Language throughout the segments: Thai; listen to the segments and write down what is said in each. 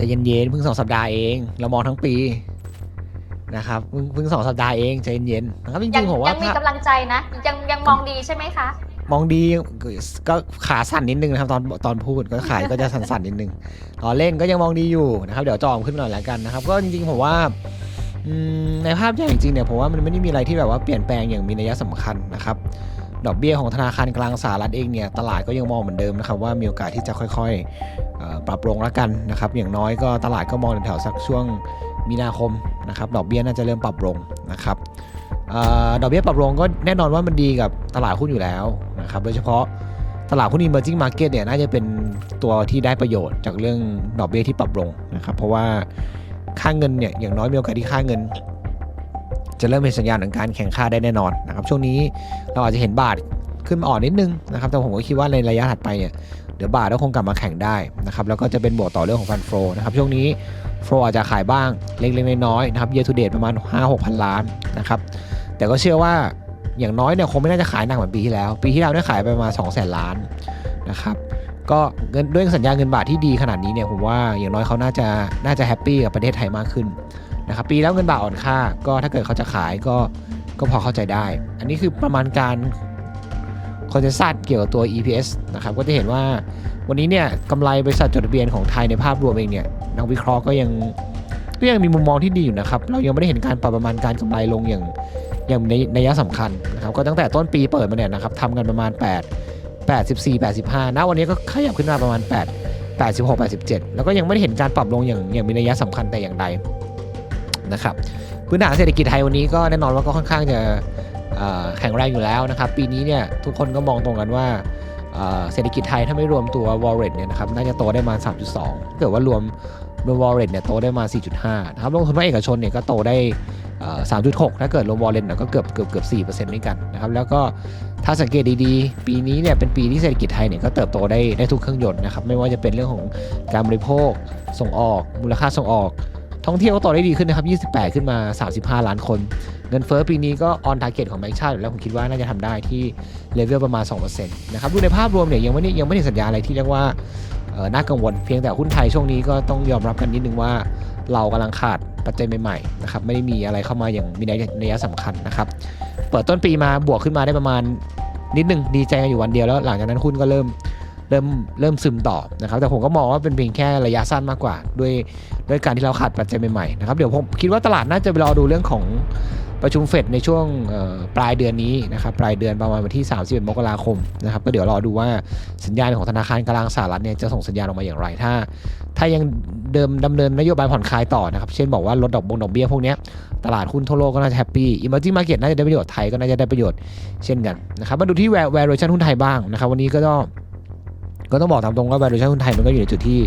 ใจเย็นๆเพิ่งสองสัปดาห์เอง เรามองทั้งปีนะครับเพิ่งเพิ่งสองสัปดาห์เองใจเย็นๆนะครับจยัริงๆผมว่ายังมีภาพกำลังใจนะ ยังยังมองดีใช่ไหมคะ มองดีก็ขาสั่นนิดนึงนะครับตอนตอนพูดก็ขายก็จะสั่นๆนิดนึงตอนเล่นก็ยังมองดีอยู่นะครับเดี๋ยวจอมขึ้นหน่อยแล้วกันนะครับ ก็จริงๆผมว่าอืมในภาพใหญ่จริงๆเนี่ยผมว่ามันไม่ได้มีอะไรที่แบบว่าเปลี่ยนแปลงอย่างมีนัยสำคัญนะครับ ดอกเบี้ยของธนาคารกลางสหรัฐเองเนี่ยตลาดก็ยังมองเหมือนเดิมนะครับว่ามีโอกาสที่จะค่อยๆปรับลงแล้วกันนะครับอย่างน้อยก็ตลาดก็มองแถวสักช่วงมีนาคมนะครับดอกเบี้ยน่าจะเริ่มปรับลงนะครับออดอกเบี้ยปรับลงก็แน่นอนว่ามันดีกับตลาดหุ้นอยู่แล้วนะครับโดยเฉพาะตลาดหุ้น emerging market เนี่ยน่าจะเป็นตัวที่ได้ประโยชน์จากเรื่องดอกเบี้ยที่ปรับลงนะครับเพราะว่าค่าเงินเนี่ยอย่างน้อยมีโอกาสที่ค่าเงิน จะเริ่มเป็นสัญญาณของการแข่งค่าได้แน่นอนนะครับช่วงนี้เราอาจจะเห็นบาทขึ้นมาอ่อนนิดนึงนะครับแต่ผมก็คิดว่าในระยะถัดไปเนี่ยเดี๋ยวบาทก็คงกลับมาแข่งได้นะครับแล้วก็จะเป็นบวกต่อเรื่องของฟันโฟนะครับช่วงนี้โฟอาจจะขายบ้างเล็กๆน้อยๆนะครับ year to date ประมาณ 5-6พันล้านนะครับแต่ก็เชื่อว่าอย่างน้อยเนี่ยคงไม่น่าจะขายหนักเหมือนปีที่แล้ว ปีที่แล้วเนี่ยขายไปประมาณ2 0 0 0 0 0ล้านนะครับก็เงินด้วยสัญญาเงินบาทที่ดีขนาดนี้เนี่ยผมว่าอย่างน้อยเขาน่าจะน่าจะแฮปปี้กับประเทศไทยมากขึ้น นะครับปีแล้วเงินบาทอ่อนค่า ก็ถ้าเกิดเขาจะขายก็ก็พอเข้าใจได้ อันนี้คือประมาณการคอนเซนแซสเกี่ยวกับตัว EPS นะครับก็จะเห็นว่าวันนี้เนี่ยกำไรบริษัทจดทะเบียนของไทยในภาพรวมเองเนี่ยนักวิเคราะห์ก็ยังก็ยังมีมุมมองที่ดีอยู่นะครับ เรายังไม่ได้เห็นการปรับประมาณการกำไรลงอย่างอย่างในในยะสำคัญนะครับก็ตั้งแต่ต้นปีเปิดมาเนี่ยนะครับทำกันประมาณ 8 84 85ณวันนี้ก็ขยับขึ้นมาประมาณ 8 86 87 แล้วก็ยังไม่ได้เห็นการปรับลงอย่างอย่างมีนัยสำคัญแต่อย่างใด นะครับพื้นฐานเศรษฐกิจไทยวันนี้ก็แน่นอนว่าก็ค่อนข้างจะแข็งแรงอยู่แล้วนะครับ ปีนี้เนี่ยทุกคนก็มองตรงกันว่าเศรษฐกิจไทยถ้าไม่รวมตัว wallet เนี่ยนะครับน่าจะโตได้มา 3.2 เกิดว่ารวมรวม wallet เนี่ยโตได้มา 4.5 นะครับลงทุนภาคเอกชนเนี่ยก็โตได้ 3.6 ถ้าเกิดรวมวอลเลนก็เกือบเกือบเกือบ4%ด้วยกันนะครับแล้วก็ถ้าสังเกตดีๆ ปีนี้เนี่ยเป็นปีที่เศรษฐกิจไทยเนี่ยก็เติบโตได้ได้ทุกเครื่องยนต์นะครับไม่ว่าจะเป็นเรื่องของการบริโภคส่งออกมูลค่าส่งออก ท่องเที่ยวก็โตได้ดีขึ้นนะครับ 28 ขึ้นมา 35 ล้านคน เงินเฟ้อปีนี้ก็ออนทาร์เก็ตของแบงก์ชาติแล้วผมคิดว่าน่าจะทำได้ที่เลเวลประมาณ 2%นะครับดูในภาพรวมเนี่ยยังไม่ได้ยังไม่ได้สัญญาอะไรที่เรียกว่าน่ากังวลเพียงแต่หุ้นไทยช่วงนี้ก็ต้องยอมรับกันนิดนึงว่าเรากำลังขาดปัจจัยใหม่ๆนะครับไม่ได้มีอะไรเข้ามาอย่างมีนัยนัยสำคัญนะครับเปิดต้นปีมาบวกขึ้นมาได้ประมาณนิดนึงดีใจกันอยู่วันเดียวแล้วหลังจากนั้นหุ้นก็เริ่ม เริ่มเริ่มซึมต่อนะครับ แต่ผมก็มองว่าเป็นเพียงแค่ระยะสั้นมากกว่า ด้วยด้วยการที่เราขาดปัจจัยใหม่ๆนะครับเดี๋ยวผมคิดว่าตลาดน่าจะไปรอดูเรื่องของประชุมเฟดในช่วงปลายเดือนนี้นะครับปลายเดือนประมาณวันที่ 31 มกราคมนะครับก็เดี๋ยวรอดูว่าสัญญาณของธนาคารกลางสหรัฐเนี่ยจะส่งสัญญาณออกมาอย่างไร ถ้า ถ้ายังเดิมดำเนินนโยบายผ่อนคลายต่อนะครับ เช่นบอกว่าลดดอกบงดอกเบี้ยพวกนี้ตลาดหุ้นทั่วโลกก็น่าจะแฮปปี้ emerging market น่าจะได้ประโยชน์ไทยก็น่าจะได้ประโยชน์เช่นกันนะครับมาดูที่ valuation หุ้นไทยบ้างนะครับวันนี้ก็ต้อง ก็ต้องบอกตามตรงว่า valuation หุ้นไทยมันก็อยู่ในจุดที่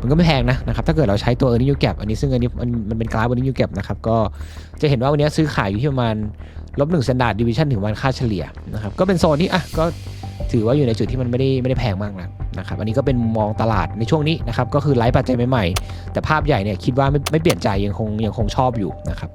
มันก็ไม่แพงนะนะครับถ้าเกิดเราใช้ตัว earning yield gap อันนี้ซึ่งอันนี้มันเป็นกราฟ earning yield gap นะครับก็จะเห็นว่าวันนี้ซื้อขายอยู่ที่ประมาณลบหนึ่ง standard deviation ถึงวันค่าเฉลี่ยนะครับก็เป็นโซนที่อะก็ถือว่าอยู่ในจุดที่มันไม่ได้ไม่ได้แพงมากนะนะครับอันนี้ก็เป็นมุมมองตลาดในช่วงนี้นะครับก็คือไลฟ์ปัจจัยใหม่ๆแต่ภาพใหญ่เนี่ยคิดว่าไม่ไม่เปลี่ยนใจยังคงยังคงชอบอยู่นะครับ